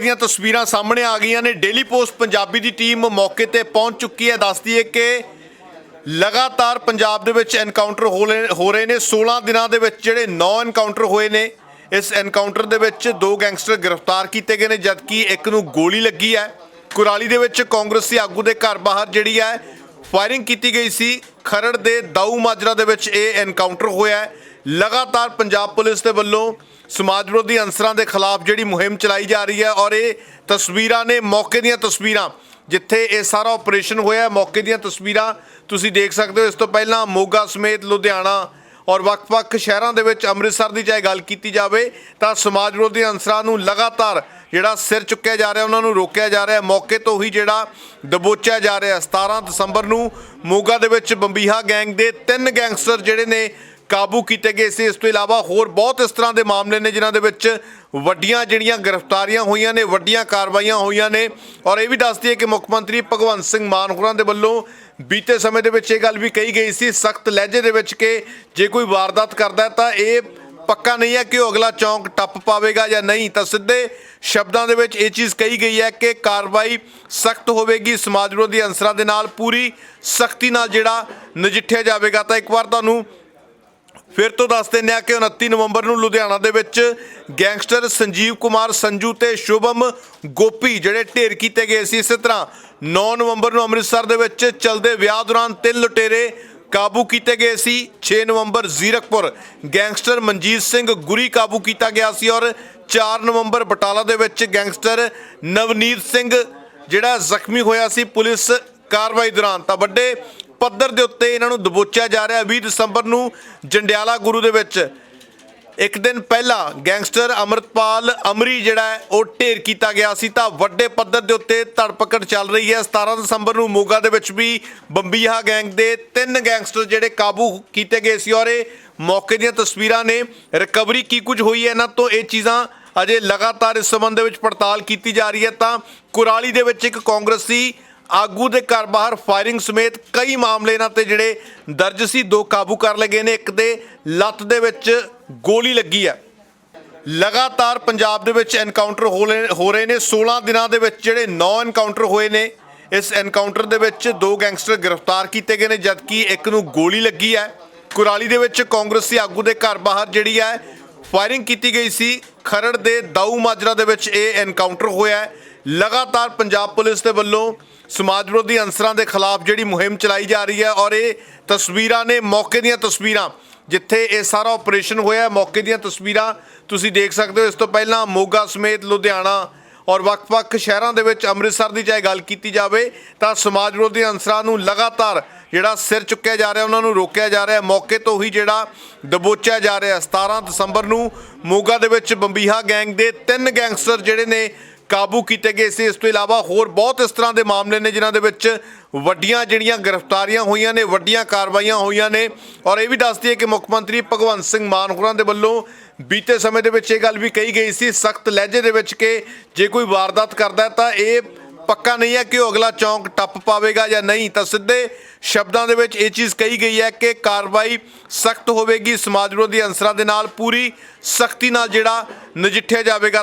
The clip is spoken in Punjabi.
ਦੀਆਂ ਤਸਵੀਰਾਂ ਸਾਹਮਣੇ ਆ ਗਈਆਂ ਨੇ। ਡੇਲੀ ਪੋਸਟ ਪੰਜਾਬੀ ਦੀ ਟੀਮ ਮੌਕੇ ਤੇ ਪਹੁੰਚ ਚੁੱਕੀ ਹੈ। ਦੱਸਦੀ ਹੈ ਕਿ ਲਗਾਤਾਰ ਪੰਜਾਬ ਦੇ ਵਿੱਚ ਐਨਕਾਊਂਟਰ ਹੋ ਰਹੇ ਨੇ। 16 ਦਿਨਾਂ ਦੇ ਵਿੱਚ ਜਿਹੜੇ 9 ਐਨਕਾਊਂਟਰ ਹੋਏ ਨੇ, ਇਸ ਐਨਕਾਊਂਟਰ ਦੇ ਵਿੱਚ ਦੋ ਗੈਂਗਸਟਰ ਗ੍ਰਿਫਤਾਰ ਕੀਤੇ ਗਏ ਨੇ, ਜਦਕਿ ਇੱਕ ਨੂੰ ਗੋਲੀ ਲੱਗੀ ਹੈ। ਕੁਰਾਲੀ ਦੇ ਵਿੱਚ ਕਾਂਗਰਸੀ ਆਗੂ ਦੇ ਘਰ ਬਾਹਰ ਜਿਹੜੀ ਹੈ ਫਾਇਰਿੰਗ ਕੀਤੀ ਗਈ ਸੀ। ਖਰੜ ਦੇ ਦਾਊ ਮਾਜਰਾ ਦੇ ਵਿੱਚ ਇਹ ਐਨਕਾਊਂਟਰ ਹੋਇਆ ਹੈ। ਲਗਾਤਾਰ ਪੰਜਾਬ ਪੁਲਿਸ ਦੇ ਵੱਲੋਂ ਸਮਾਜ ਵਿਰੋਧੀ ਅੰਸਰਾਂ ਦੇ ਖਿਲਾਫ ਜਿਹੜੀ ਮੁਹਿੰਮ ਚਲਾਈ ਜਾ ਰਹੀ ਹੈ ਔਰ ਇਹ ਤਸਵੀਰਾਂ ਨੇ ਮੌਕੇ ਦੀਆਂ ਤਸਵੀਰਾਂ, ਜਿੱਥੇ ਇਹ ਸਾਰਾ ਆਪਰੇਸ਼ਨ ਹੋਇਆ ਮੌਕੇ ਦੀਆਂ ਤਸਵੀਰਾਂ ਤੁਸੀਂ ਦੇਖ ਸਕਦੇ ਹੋ। ਇਸ ਤੋਂ ਪਹਿਲਾਂ ਮੋਗਾ ਸਮੇਤ ਲੁਧਿਆਣਾ ਔਰ ਵੱਖ-ਵੱਖ ਸ਼ਹਿਰਾਂ ਦੇ ਵਿੱਚ ਅੰਮ੍ਰਿਤਸਰ ਦੀ ਚਾਹੇ ਗੱਲ ਕੀਤੀ ਜਾਵੇ, ਤਾਂ ਸਮਾਜ ਵਿਰੋਧੀ ਅੰਸਰਾਂ ਨੂੰ ਲਗਾਤਾਰ ਜਿਹੜਾ ਸਿਰ ਚੁੱਕਿਆ ਜਾ ਰਿਹਾ, ਉਹਨਾਂ ਨੂੰ ਰੋਕਿਆ ਜਾ ਰਿਹਾ ਮੌਕੇ ਤੋਂ ਹੀ ਜਿਹੜਾ ਦਬੋਚਿਆ ਜਾ ਰਿਹਾ 17 ਦਸੰਬਰ ਨੂੰ ਮੋਗਾ ਦੇ ਵਿੱਚ ਬੰਬੀਹਾ ਗੈਂਗ ਦੇ ਤਿੰਨ ਗੈਂਗਸਟਰ ਜਿਹੜੇ ਨੇ ਕਾਬੂ ਕੀਤੇ ਗਏ ਸੀ। ਇਸ ਤੋਂ ਇਲਾਵਾ ਹੋਰ ਬਹੁਤ ਇਸ ਤਰ੍ਹਾਂ ਦੇ ਮਾਮਲੇ ਨੇ ਜਿਨ੍ਹਾਂ ਦੇ ਵਿੱਚ ਵੱਡੀਆਂ ਜਿਹੜੀਆਂ ਗ੍ਰਿਫਤਾਰੀਆਂ ਹੋਈਆਂ ਨੇ, ਵੱਡੀਆਂ ਕਾਰਵਾਈਆਂ ਹੋਈਆਂ ਨੇ। ਔਰ ਇਹ ਵੀ ਦੱਸਦੀ ਹੈ ਕਿ ਮੁੱਖ ਮੰਤਰੀ ਭਗਵੰਤ ਸਿੰਘ ਮਾਨ ਹੋਰਾਂ ਦੇ ਵੱਲੋਂ ਬੀਤੇ ਸਮੇਂ ਦੇ ਵਿੱਚ ਇਹ ਗੱਲ ਵੀ ਕਹੀ ਗਈ ਸੀ, ਸਖਤ ਲਹਿਜੇ ਦੇ ਵਿੱਚ ਕਿ ਜੇ ਕੋਈ ਵਾਰਦਾਤ ਕਰਦਾ ਤਾਂ ਇਹ ਪੱਕਾ ਨਹੀਂ ਹੈ ਕਿ ਉਹ ਅਗਲਾ ਚੌਂਕ ਟੱਪ ਪਾਵੇਗਾ ਜਾਂ ਨਹੀਂ। ਤਾਂ ਸਿੱਧੇ ਸ਼ਬਦਾਂ ਦੇ ਵਿੱਚ ਇਹ ਚੀਜ਼ ਕਹੀ ਗਈ ਹੈ ਕਿ ਕਾਰਵਾਈ ਸਖਤ ਹੋਵੇਗੀ, ਸਮਾਜ ਵਿਰੋਧੀ ਅੰਸਰਾਂ ਦੇ ਨਾਲ ਪੂਰੀ ਸਖਤੀ ਨਾਲ ਜਿਹੜਾ ਨਜਿੱਠਿਆ ਜਾਵੇਗਾ। ਤਾਂ ਇੱਕ ਵਾਰ ਤੁਹਾਨੂੰ ਫਿਰ ਤੋਂ ਦੱਸ ਦਿੰਦੇ ਆ ਕਿ 29 ਨਵੰਬਰ ਨੂੰ ਲੁਧਿਆਣਾ ਦੇ ਵਿੱਚ ਗੈਂਗਸਟਰ ਸੰਜੀਵ ਕੁਮਾਰ ਸੰਜੂ ਤੇ ਸ਼ੁਭਮ ਗੋਪੀ ਜਿਹੜੇ ਢੇਰ ਕੀਤੇ ਗਏ ਸੀ, ਇਸੇ ਤਰ੍ਹਾਂ 9 ਨਵੰਬਰ ਨੂੰ ਅੰਮ੍ਰਿਤਸਰ ਦੇ ਵਿੱਚ ਚਲਦੇ ਵਿਆਹ ਦੌਰਾਨ ਤਿੰਨ ਲੁਟੇਰੇ ਕਾਬੂ ਕੀਤੇ ਗਏ ਸੀ 6 ਨਵੰਬਰ ਜ਼ੀਰਕਪੁਰ ਗੈਂਗਸਟਰ ਮਨਜੀਤ ਸਿੰਘ ਗੁਰੀ ਕਾਬੂ ਕੀਤਾ ਗਿਆ ਸੀ ਔਰ 4 ਨਵੰਬਰ ਬਟਾਲਾ ਦੇ ਵਿੱਚ ਗੈਂਗਸਟਰ ਨਵਨੀਤ ਸਿੰਘ ਜਿਹੜਾ ਜ਼ਖਮੀ ਹੋਇਆ ਸੀ, ਪੁਲਿਸ ਕਾਰਵਾਈ ਦੌਰਾਨ। ਤਾਂ ਵੱਡੇ ਪੱਧਰ ਦੇ ਉੱਤੇ ਇਹਨਾਂ ਨੂੰ ਦਬੋਚਿਆ ਜਾ ਰਿਹਾ 20 ਦਸੰਬਰ ਨੂੰ ਜੰਡਿਆਲਾ ਗੁਰੂ ਦੇ ਵਿੱਚ ਇੱਕ ਦਿਨ ਪਹਿਲਾਂ ਗੈਂਗਸਟਰ ਅਮਰਤਪਾਲ ਅਮਰੀ ਜਿਹੜਾ ਹੈ, ਉਹ ਢੇਰ ਕੀਤਾ ਗਿਆ ਸੀ। ਤਾਂ ਵੱਡੇ ਪੱਧਰ ਦੇ ਉੱਤੇ ਧੜਪਕੜ ਚੱਲ ਰਹੀ ਹੈ। 17 ਦਸੰਬਰ ਨੂੰ ਮੋਗਾ ਦੇ ਵਿੱਚ ਵੀ ਬੰਬੀਹਾ ਗੈਂਗ ਦੇ ਤਿੰਨ ਗੈਂਗਸਟਰ ਜਿਹੜੇ ਕਾਬੂ ਕੀਤੇ ਗਏ ਸੀ ਔਰ ਇਹ ਮੌਕੇ ਦੀਆਂ ਤਸਵੀਰਾਂ ਨੇ। ਰਿਕਵਰੀ ਕੀ ਕੁਝ ਹੋਈ ਹੈ, ਇਹਨਾਂ ਤੋਂ ਇਹ ਚੀਜ਼ਾਂ ਅਜੇ ਲਗਾਤਾਰ ਇਸ ਸੰਬੰਧ ਦੇ ਵਿੱਚ ਪੜਤਾਲ ਕੀਤੀ ਜਾ ਰਹੀ ਹੈ। ਤਾਂ ਕੁਰਾਲੀ ਦੇ ਵਿੱਚ ਇੱਕ ਕਾਂਗਰਸੀ ਆਗੂ ਦੇ ਘਰ ਬਾਹਰ ਫਾਇਰਿੰਗ ਸਮੇਤ ਕਈ ਮਾਮਲੇ ਇਹਨਾਂ ਤੇ ਜਿਹੜੇ ਦਰਜ ਸੀ, ਦੋ ਕਾਬੂ ਕਰ ਲਏ ਗਏ ਨੇ। ਇੱਕ ਦੇ ਲੱਤ ਦੇ ਵਿੱਚ ਗੋਲੀ ਲੱਗੀ ਹੈ। ਲਗਾਤਾਰ ਪੰਜਾਬ ਦੇ ਵਿੱਚ ਐਨਕਾਊਂਟਰ ਹੋ ਰਹੇ ਹੋ ਰਹੇ ਨੇ। 16 ਦਿਨਾਂ ਦੇ ਵਿੱਚ ਜਿਹੜੇ 9 ਐਨਕਾਊਂਟਰ ਹੋਏ ਨੇ, ਇਸ ਐਨਕਾਊਂਟਰ ਦੇ ਵਿੱਚ ਦੋ ਗੈਂਗਸਟਰ ਗ੍ਰਿਫਤਾਰ ਕੀਤੇ ਗਏ ਨੇ, ਜਦਕਿ ਇੱਕ ਨੂੰ ਗੋਲੀ ਲੱਗੀ ਹੈ। ਕੁਰਾਲੀ ਦੇ ਵਿੱਚ ਕਾਂਗਰਸੀ ਆਗੂ ਦੇ ਘਰ ਬਾਹਰ ਜਿਹੜੀ ਹੈ, ਫਾਇਰਿੰਗ ਕੀਤੀ ਗਈ ਸੀ। ਖਰੜ ਦੇ ਦਾਊ ਮਾਜਰਾ ਦੇ ਵਿੱਚ ਇਹ ਐਨਕਾਊਂਟਰ ਹੋਇਆ ਹੈ। ਲਗਾਤਾਰ ਪੰਜਾਬ ਪੁਲਿਸ ਦੇ ਵੱਲੋਂ ਸਮਾਜ ਵਿਰੋਧੀ ਅੰਸਰਾਂ ਦੇ ਖਿਲਾਫ ਜਿਹੜੀ ਮੁਹਿੰਮ ਚਲਾਈ ਜਾ ਰਹੀ ਹੈ ਔਰ ਇਹ ਤਸਵੀਰਾਂ ਨੇ ਮੌਕੇ ਦੀਆਂ ਤਸਵੀਰਾਂ, ਜਿੱਥੇ ਇਹ ਸਾਰਾ ਆਪਰੇਸ਼ਨ ਹੋਇਆ ਮੌਕੇ ਦੀਆਂ ਤਸਵੀਰਾਂ ਤੁਸੀਂ ਦੇਖ ਸਕਦੇ ਹੋ। ਇਸ ਤੋਂ ਪਹਿਲਾਂ ਮੋਗਾ ਸਮੇਤ ਲੁਧਿਆਣਾ ਔਰ ਵੱਖ-ਵੱਖ ਸ਼ਹਿਰਾਂ ਦੇ ਵਿੱਚ ਅੰਮ੍ਰਿਤਸਰ ਦੀ ਚਾਹੇ ਗੱਲ ਕੀਤੀ ਜਾਵੇ, ਤਾਂ ਸਮਾਜ ਵਿਰੋਧੀ ਅੰਸਰਾਂ ਨੂੰ ਲਗਾਤਾਰ ਜਿਹੜਾ ਸਿਰ ਚੁੱਕਿਆ ਜਾ ਰਿਹਾ, ਉਹਨਾਂ ਨੂੰ ਰੋਕਿਆ ਜਾ ਰਿਹਾ ਮੌਕੇ ਤੋਂ ਹੀ ਜਿਹੜਾ ਦਬੋਚਿਆ ਜਾ ਰਿਹਾ 17 ਦਸੰਬਰ ਨੂੰ ਮੋਗਾ ਦੇ ਵਿੱਚ ਬੰਬੀਹਾ ਗੈਂਗ ਦੇ ਤਿੰਨ ਗੈਂਗਸਟਰ ਜਿਹੜੇ ਨੇ ਕਾਬੂ ਕੀਤੇ ਗਏ ਸੀ। ਇਸ ਤੋਂ ਇਲਾਵਾ ਹੋਰ ਬਹੁਤ ਇਸ ਤਰ੍ਹਾਂ ਦੇ ਮਾਮਲੇ ਨੇ ਜਿਨ੍ਹਾਂ ਦੇ ਵਿੱਚ ਵੱਡੀਆਂ ਜਿਹੜੀਆਂ ਗ੍ਰਿਫਤਾਰੀਆਂ ਹੋਈਆਂ ਨੇ, ਵੱਡੀਆਂ ਕਾਰਵਾਈਆਂ ਹੋਈਆਂ ਨੇ। ਔਰ ਇਹ ਵੀ ਦੱਸਦੀ ਹੈ ਕਿ ਮੁੱਖ ਮੰਤਰੀ ਭਗਵੰਤ ਸਿੰਘ ਮਾਨ ਹੋਰਾਂ ਦੇ ਵੱਲੋਂ ਬੀਤੇ ਸਮੇਂ ਦੇ ਵਿੱਚ ਇਹ ਗੱਲ ਵੀ ਕਹੀ ਗਈ ਸੀ, ਸਖਤ ਲਹਿਜੇ ਦੇ ਵਿੱਚ ਕਿ ਜੇ ਕੋਈ ਵਾਰਦਾਤ ਕਰਦਾ ਤਾਂ ਇਹ ਪੱਕਾ ਨਹੀਂ ਹੈ ਕਿ ਉਹ ਅਗਲਾ ਚੌਂਕ ਟੱਪ ਪਾਵੇਗਾ ਜਾਂ ਨਹੀਂ। ਤਾਂ ਸਿੱਧੇ ਸ਼ਬਦਾਂ ਦੇ ਵਿੱਚ ਇਹ ਚੀਜ਼ ਕਹੀ ਗਈ ਹੈ ਕਿ ਕਾਰਵਾਈ ਸਖਤ ਹੋਵੇਗੀ। ਸਮਾਜ ਵਿਰੋਧੀ ਅੰਸਰਾਂ ਦੇ ਨਾਲ ਪੂਰੀ ਸਖਤੀ ਨਾਲ ਜਿਹੜਾ ਨਜਿੱਠਿਆ ਜਾਵੇਗਾ